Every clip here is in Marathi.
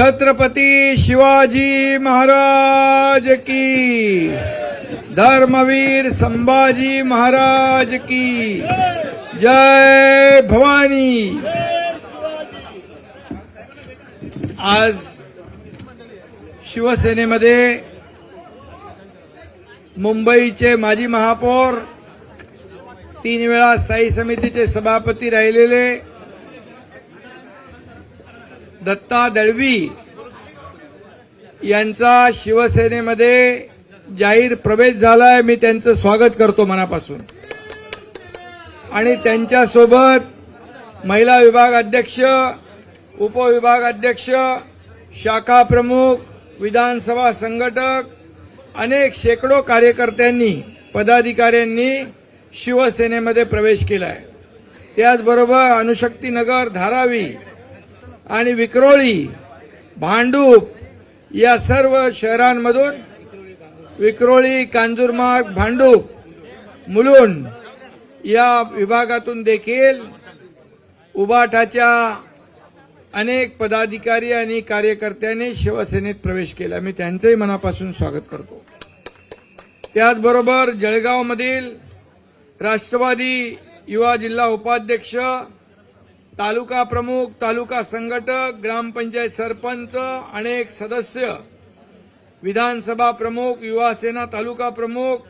छत्रपती शिवाजी महाराज की। धर्मवीर संभाजी महाराज की। जय भवानी। आज शिवसेनेमध्ये मुंबईचे माजी महापौर तीन वेळा स्थायी समितीचे सभापती राहिलेले दत्ता दळवी यांचा शिवसेनेमध्ये जाहीर प्रवेश झालाय. मी त्यांचं स्वागत करतो मनापासून. आणि त्यांच्यासोबत महिला विभाग अध्यक्ष उपविभाग अध्यक्ष शाखा प्रमुख विधानसभा संघटक अनेक शेकडो कार्यकर्त्यांनी पदाधिकाऱ्यांनी शिवसेनेमध्ये प्रवेश केलाय. त्याचबरोबर अनुशक्तीनगर धारावी आणि विक्रोळी भांडूप या सर्व शहरांमधून विक्रोळी कांजूरमार्ग भांडूप मुलुंड या विभागातून देखील उबाटाच्या अनेक पदाधिकारी आणि कार्यकर्त्यांनी शिवसेनेत प्रवेश केला. मी त्यांचंही मनापासून स्वागत करतो. त्याचबरोबर जळगावमधील राष्ट्रवादी युवा जिल्हा उपाध्यक्ष तालुका प्रमुख तालुका संघटक ग्रामपंचायत सरपंच अनेक सदस्य विधानसभा प्रमुख युवासेना तालुका प्रमुख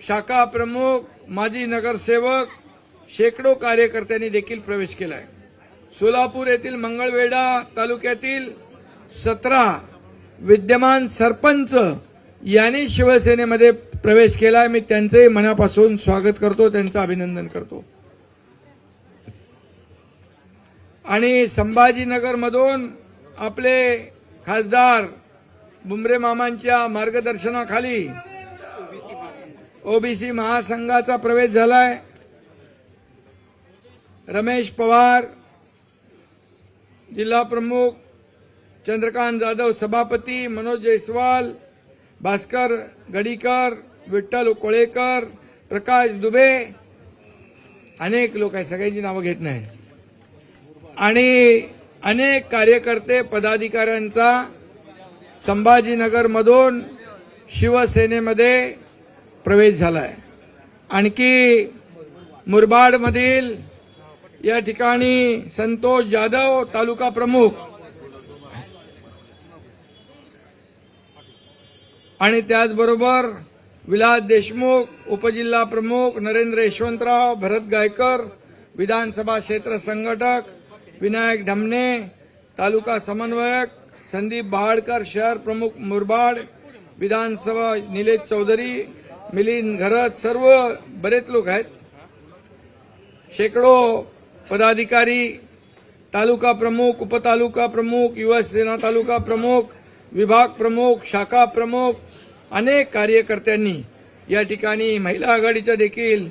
शाखा प्रमुख माजी नगरसेवक शेकडो कार्यकर्त्यांनी देखील प्रवेश केलाय. सोलापूर येथील मंगळवेढा तालुक्यातील सतरा विद्यमान सरपंच यांनी शिवसेनेमध्ये प्रवेश केलाय. मी त्यांचंही मनापासून स्वागत करतो त्यांचं अभिनंदन करतो. आणि संभाजीनगरमधून आपले खासदार बुमरे मामांच्या मार्गदर्शनाखाली ओबीसी महासंघाचा प्रवेश झालाय. रमेश पवार जिल्हा प्रमुख चंद्रकांत जाधव सभापती मनोज जयस्वाल भास्कर गडीकर विठ्ठल कोळेकर प्रकाश दुबे अनेक लोक आहेत सगळ्यांची नावं घेत नाही आणि अनेक कार्यकर्ते पदाधिकाऱ्यांचा संभाजीनगरमधून शिवसेनेमध्ये प्रवेश झालाय. आणखी मुरबाडमधील या ठिकाणी संतोष जाधव तालुका प्रमुख आणि त्याचबरोबर विलास देशमुख उपजिल्हा प्रमुख नरेंद्र यशवंतराव भरत गायकर विधानसभा क्षेत्र संघटक विनायक ढमणे तालुका समन्वयक संदीप बहाडकर शहर प्रमुख मुरबाड विधानसभा निलेश चौधरी मिलिंद घरत सर्व बरेच लोक आहेत. शेकडो पदाधिकारी तालुका प्रमुख उपतालुका प्रमुख युवासेना तालुका प्रमुख विभाग प्रमुख शाखा प्रमुख अनेक कार्यकर्त्यांनी या ठिकाणी महिला आघाडीच्या देखील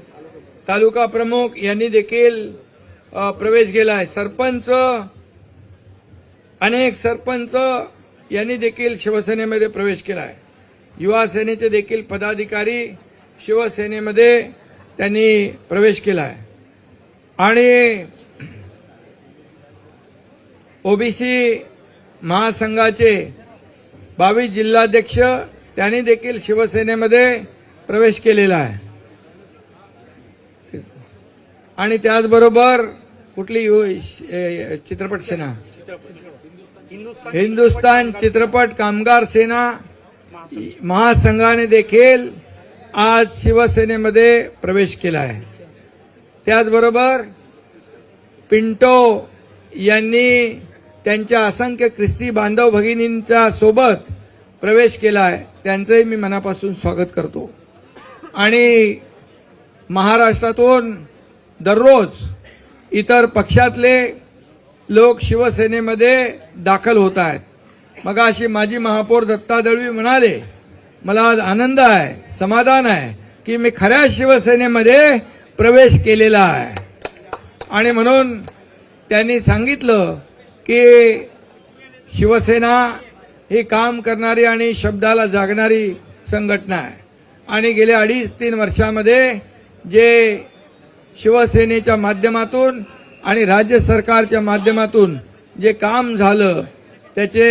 तालुका प्रमुख यांनी देखील प्रवेश केला आहे. सरपंच अनेक सरपंच यांनी देखील शिवसेनेमध्ये प्रवेश केलाय युवा सेनेचे देखील पदाधिकारी शिवसेनेमध्ये त्यांनी प्रवेश केला आहे. आणि ओबीसी महासंघाचे बावीस जिल्हाध्यक्ष त्यांनी देखील शिवसेनेमध्ये प्रवेश केलेला आहे. आणि त्याचबरोबर कुठली चित्रपट सेना? हिंदुस्तान चित्रपट कामगार सेना महासंघाने देखील आज शिवसेनेमध्ये प्रवेश केला आहे. त्याचबरोबर पिंटो यांनी त्यांच्या असंख्य ख्रिस्ती बांधव भगिनींच्या सोबत प्रवेश केला आहे. त्यांचंही मी मनापासून स्वागत करतो. आणि महाराष्ट्रातून दररोज इतर पक्षातले लोक शिवसेनेमध्ये दाखल होत आहेत. मग अशी माजी महापौर दत्ता दळवी म्हणाले मला आज आनंद आहे समाधान आहे की मी खऱ्या शिवसेनेमध्ये प्रवेश केलेला आहे. आणि म्हणून त्यांनी सांगितलं की शिवसेना ही काम करणारी आणि शब्दाला जागणारी संघटना आहे. आणि गेल्या अडीच तीन वर्षामध्ये जे शिवसेनेच्या माध्यमातून आणि राज्य सरकारच्या माध्यमातून जे काम झालं त्याचे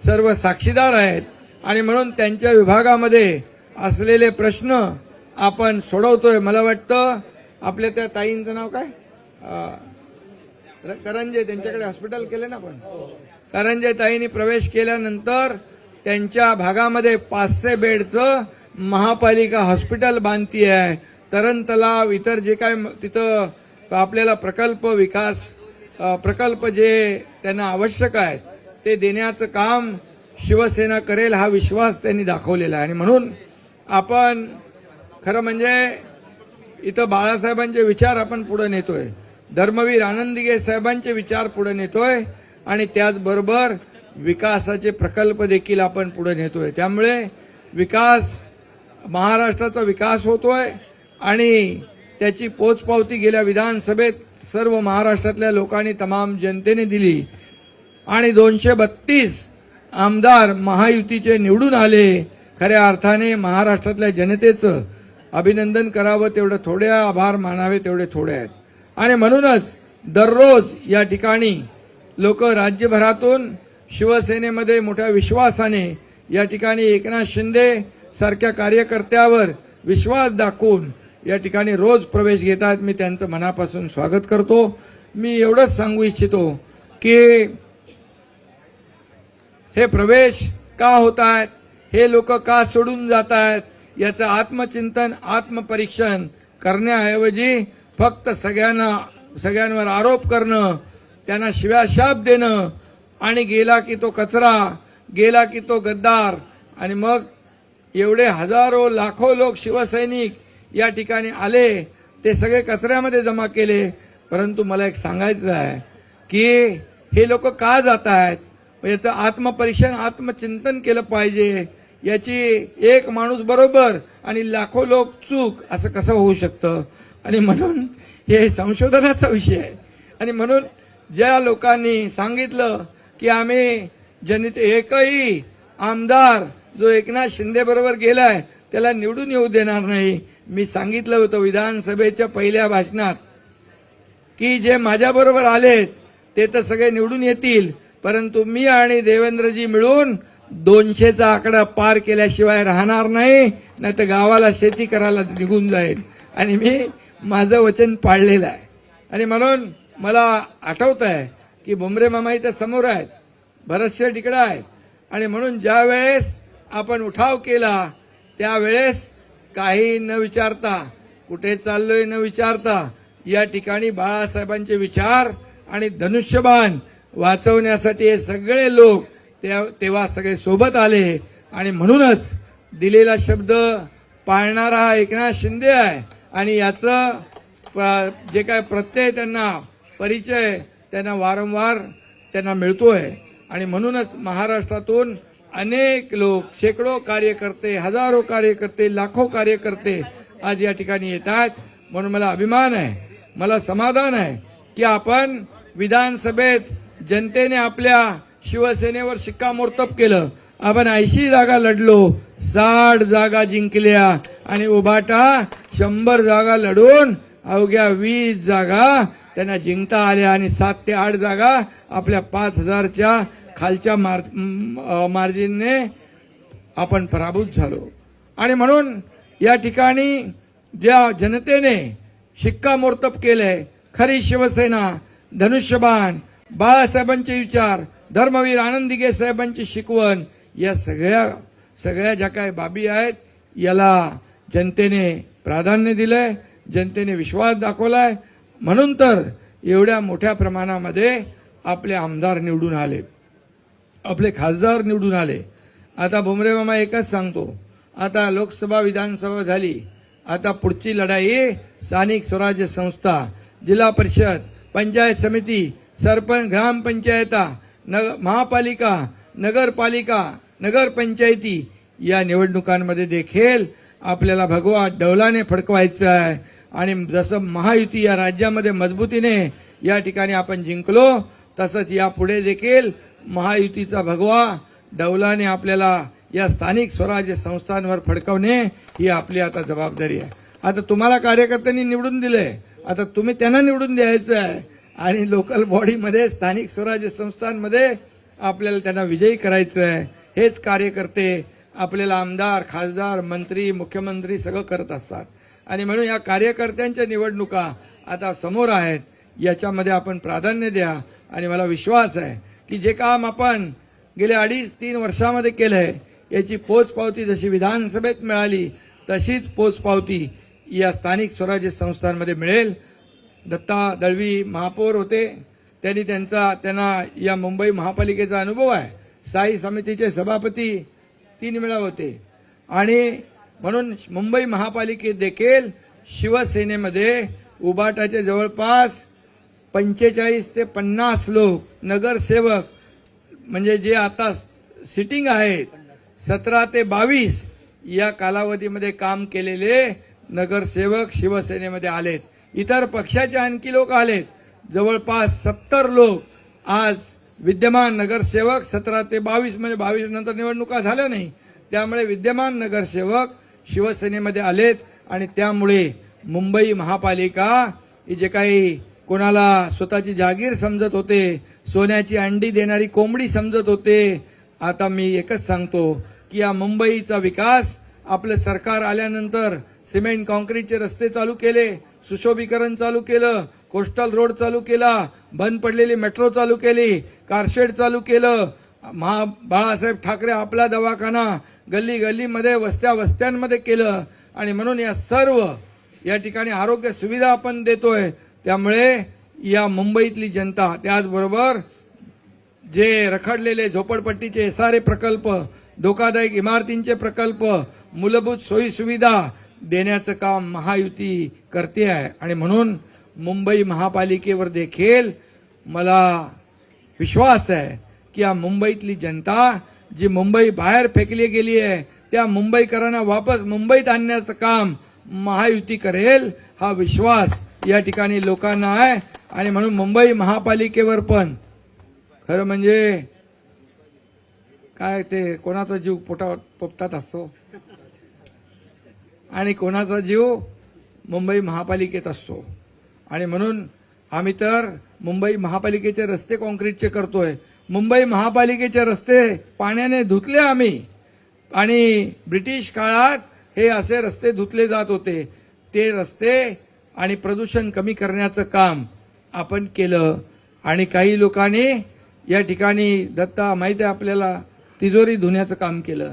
सर्व साक्षीदार आहेत. आणि म्हणून त्यांच्या विभागामध्ये असलेले प्रश्न आपण सोडवतोय. मला वाटतं आपल्या त्या ताईंचं नाव काय? करंजे. त्यांच्याकडे हॉस्पिटल केले ना आपण? करंजे ताईंनी प्रवेश केल्यानंतर त्यांच्या भागामध्ये पाचशे बेडचं महापालिका हॉस्पिटल बांधती आहे तरण तलाव इतर जे काय म- तिथं आपल्याला प्रकल्प विकास प्रकल्प जे त्यांना आवश्यक आहेत ते देण्याचं काम शिवसेना करेल हा विश्वास त्यांनी दाखवलेला आहे. आणि म्हणून आपण खरं म्हणजे इथं बाळासाहेबांचे विचार आपण पुढे नेतोय. धर्मवीर आनंदीगे साहेबांचे विचार पुढे नेतोय. आणि त्याचबरोबर विकासाचे प्रकल्प देखील आपण पुढे नेतोय. त्यामुळे विकास महाराष्ट्राचा विकास होतोय. आणि त्याची पोचपावती गेल्या विधानसभेत सर्व महाराष्ट्रातल्या लोकांनी तमाम जनतेने दिली. आणि दोनशे बत्तीस आमदार महायुतीचे निवडून आले. खऱ्या अर्थाने महाराष्ट्रातल्या जनतेचं अभिनंदन करावं तेवढं थोड्या आभार मानावे तेवढे थोडे आहेत. आणि म्हणूनच दररोज या ठिकाणी लोक राज्यभरातून शिवसेनेमध्ये मोठ्या विश्वासाने या ठिकाणी एकनाथ शिंदे सारख्या कार्यकर्त्यावर विश्वास दाखवून या ठिकाणी रोज प्रवेश घेतात. मी त्यांचं मनापासून स्वागत करतो. मी एवढंच सांगू इच्छितो की हे प्रवेश का होत आहेत हे लोक का सोडून जात आहेत याचं आत्मचिंतन आत्मपरीक्षण करण्याऐवजी फक्त सगळ्यांना सगळ्यांवर आरोप करणं त्यांना शिव्याशाप देणं आणि गेला की तो कचरा गेला की तो गद्दार आणि मग एवढे हजारो लाखो लोक शिवसैनिक या ठिकाणी आले ते सगळे कचऱ्यामध्ये जमा केले. परंतु मला एक सांगायचं आहे की हे लोक का जात आहेत याचं आत्मपरीक्षण आत्मचिंतन केलं पाहिजे. याची एक माणूस बरोबर आणि लाखो लोक चूक असं कसं होऊ शकतं? आणि म्हणून हे संशोधनाचा विषय आहे. आणि म्हणून ज्या लोकांनी सांगितलं की आम्ही जनित एकही आमदार जो एकनाथ शिंदे बरोबर गेलाय त्याला निवडून येऊ देणार नाही. मी सांगितलं होतं विधानसभेच्या पहिल्या भाषणात की जे माझ्याबरोबर आलेत ते तर सगळे निवडून येतील परंतु मी आणि देवेंद्रजी मिळून दोनशेचा आकडा पार केल्याशिवाय राहणार नाही नाही तर गावाला शेती करायला निघून जाईल. आणि मी माझं वचन पाळलेलं आहे. आणि म्हणून मला आठवत आहे की बुमरे मामा इथं समोर आहेत भरतशे तिकडं आहेत. आणि म्हणून ज्या वेळेस आपण उठाव केला त्यावेळेस काही न विचारता कुठे चाललोय न विचारता या ठिकाणी बाळासाहेबांचे विचार आणि धनुष्यबाण वाचवण्यासाठी हे सगळे लोक त्या- तेव्हा सगळे सोबत आले आणि म्हणूनच दिलेला शब्द पाळणारा हा एकनाथ शिंदे आहे. आणि याचं प- जे काय प्रत्यय त्यांना परिचय त्यांना वारंवार त्यांना मिळतोय. आणि म्हणूनच महाराष्ट्रातून अनेक लोक शेकडो कार्यकर्ते हजारो कार्यकर्ते लाखो कार्यकर्ते आज या ठिकाणी येत आहेत म्हणून मला अभिमान आहे मला समाधान आहे की आपण विधानसभेत जनतेने आपल्या शिवसेनेवर शिक्कामोर्तब केलं. आपण ऐंशी जागा लढलो साठ जागा जिंकल्या आणि उभाटा शंभर जागा लढून अवघ्या वीस जागा त्यांना जिंकता आल्या आणि सात ते आठ जागा आपल्या पाच हजारच्या खालच्या मार मार्जिनने आपण पराभूत झालो. आणि म्हणून या ठिकाणी ज्या जनतेने शिक्कामोर्तब केले खरी शिवसेना धनुष्यबाण बाळासाहेबांचे विचार धर्मवीर आनंदिगे साहेबांची शिकवण या सगळ्या सगळ्या ज्या काही बाबी आहेत याला जनतेने प्राधान्य दिलंय जनतेने विश्वास दाखवलाय. म्हणून तर एवढ्या मोठ्या प्रमाणामध्ये आपले आमदार निवडून आले आपले खासदार निवडून आले. आता भुमरे मामा एकच सांगतो. आता लोकसभा विधानसभा झाली. आता पुढची लढाई स्थानिक स्वराज्य संस्था जिल्हा परिषद पंचायत समिती सरपंच ग्रामपंचायता नग महापालिका नगरपालिका नगरपंचायती या निवडणुकांमध्ये देखील आपल्याला भगवा डौलाने फडकवायचं आहे. आणि जसं महायुती या राज्यामध्ये मजबूतीने या ठिकाणी आपण जिंकलो तसंच यापुढे देखील महायुतीचा भगवा डौलाने आपल्याला या स्थानिक स्वराज्य संस्थांवर फडकवणे ही आपली आता जबाबदारी आहे. आता तुम्हाला कार्यकर्त्यांनी निवडून दिले आता तुम्ही त्यांना निवडून द्यायचं आहे. आणि लोकल बॉडीमध्ये स्थानिक स्वराज्य संस्थांमध्ये आपल्याला त्यांना विजयी करायचं आहे. हेच कार्यकर्ते आपल्याला आमदार खासदार मंत्री मुख्यमंत्री सगळं करत असतात. आणि म्हणून या कार्यकर्त्यांच्या निवडणुका आता समोर आहेत. याच्यामध्ये आपण प्राधान्य द्या. आणि मला विश्वास आहे की जे काम आपण गेल्या अडीच तीन वर्षामध्ये केलं आहे याची पोचपावती जशी विधानसभेत मिळाली तशीच पोचपावती या स्थानिक स्वराज्य संस्थांमध्ये मिळेल. दत्ता दळवी महापौर होते. त्यांनी त्यांचा त्यांना या मुंबई महापालिकेचा अनुभव आहे. स्थायी समितीचे सभापती तीन वेळा होते. आणि म्हणून मुंबई महापालिकेत देखील शिवसेनेमध्ये उबाटाचे जवळपास पंचेचाळीस ते पन्नास लोक नगरसेवक म्हणजे जे आता सिटिंग आहेत सतरा ते बावीस या कालावधीमध्ये काम केलेले नगरसेवक शिवसेनेमध्ये आलेत. इतर पक्षाचे आणखी लोक आलेत. जवळपास सत्तर लोक आज विद्यमान नगरसेवक सतरा ते बावीस म्हणजे बावीस नंतर निवडणुका झाल्या नाही. त्यामुळे विद्यमान नगरसेवक शिवसेनेमध्ये आलेत आणि त्यामुळे मुंबई महापालिका ही जे काही कोणाला स्वतःची जागीर समजत होते सोन्याची अंडी देणारी कोंबडी समजत होते आता मी एकच सांगतो की या मुंबईचा विकास आपलं सरकार आल्यानंतर सिमेंट कॉन्क्रीटचे रस्ते चालू केले सुशोभीकरण चालू केलं कोस्टल रोड चालू केला बंद पडलेली मेट्रो चालू केली कारशेड चालू केलं महा बाळासाहेब ठाकरे आपला दवाखाना गल्ली गल्लीमध्ये वस्त्या वस्त्यांमध्ये केलं. आणि म्हणून या सर्व या ठिकाणी आरोग्य सुविधा आपण देतोय त्यामुळे या मुंबईतली जनता त्याचबरोबर जे रखडलेले झोपडपट्टीचे सारे प्रकल्प धोकादायक इमारतींचे प्रकल्प मूलभूत सोयीसुविधा देण्याचं काम महायुती करते आहे. आणि म्हणून मुंबई महापालिकेवर देखील मला विश्वास आहे की या मुंबईतली जनता जी मुंबई बाहेर फेकली गेली आहे त्या मुंबईकरांना वापस मुंबईत आणण्याचं काम महायुती करेल हा विश्वास या ठिकाणी लोकांना आहे. आणि म्हणून मुंबई महापालिकेवर पण. खरं म्हणजे काय ते कोणाचा जीव पोटा पोपटात असतो? आणि कोणाचा जीव मुंबई महापालिकेत असतो? आणि म्हणून आम्ही तर मुंबई महापालिकेचे रस्ते कॉन्क्रीटचे करतोय. मुंबई महापालिकेचे रस्ते पाण्याने धुतले आम्ही. आणि ब्रिटिश काळात हे असे रस्ते धुतले जात होते. ते रस्ते आणि प्रदूषण कमी करण्याचं काम आपण केलं. आणि काही लोकांनी या ठिकाणी दत्ता माहिती आहे आपल्याला तिजोरी धुण्याचं काम केलं.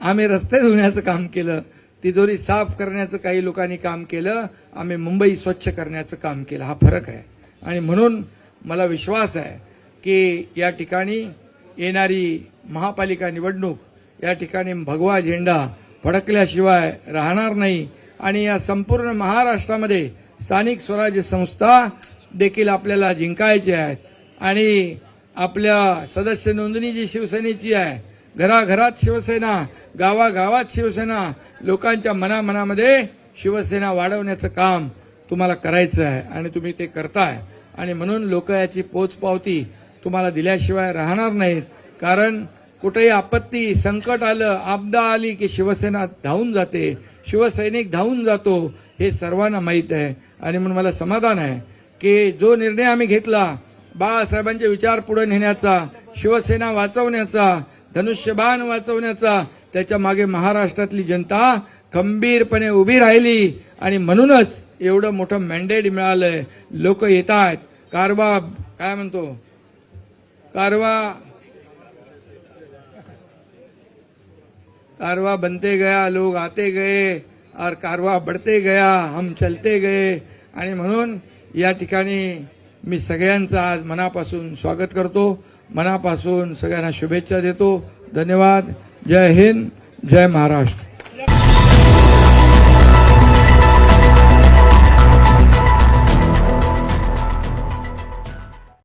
आम्ही रस्ते धुण्याचं काम केलं. तिजोरी साफ करण्याचं काही लोकांनी काम केलं. आम्ही मुंबई स्वच्छ करण्याचं काम केलं. हा फरक आहे. आणि म्हणून मला विश्वास आहे की या ठिकाणी येणारी महापालिका निवडणूक या ठिकाणी भगवा झेंडा फडकल्याशिवाय राहणार नाही. आणि या संपूर्ण महाराष्ट्रामध्ये स्थानिक स्वराज्य संस्था देखील आपल्याला जिंकायची आहेत आणि आपल्या सदस्य नोंदणी जी शिवसेनेची आहे घराघरात शिवसेना गावागावात शिवसेना लोकांच्या मनामनामध्ये शिवसेना वाढवण्याचं काम तुम्हाला करायचं आहे आणि तुम्ही ते करताय. आणि म्हणून लोक याची पोचपावती तुम्हाला दिल्याशिवाय राहणार नाहीत. कारण कुठेही आपत्ती संकट आलं आपदा आली की शिवसेना धावून जाते शिवसैनिक धावून जातो हे सर्वांना माहीत आहे. आणि म्हणून मला समाधान आहे की जो निर्णय आम्ही घेतला बाळासाहेबांचे विचार पुढे नेण्याचा शिवसेना वाचवण्याचा धनुष्यबाण वाचवण्याचा त्याच्यामागे महाराष्ट्रातली जनता खंबीरपणे उभी राहिली. आणि म्हणूनच एवढं मोठं मॅन्डेट मिळालंय. लोक येत आहेत कारवा काय म्हणतो? कारवा कारवा बनते गया लोग आते गए और कारवा बढ़ते गया हम चलते गए। आणि म्हणून या ठिकाणी मी सगळ्यांचं आज मनापासून स्वागत करतो. मनापासून सगळ्यांना शुभेच्छा देतो. धन्यवाद. जय हिंद. जय महाराष्ट्र.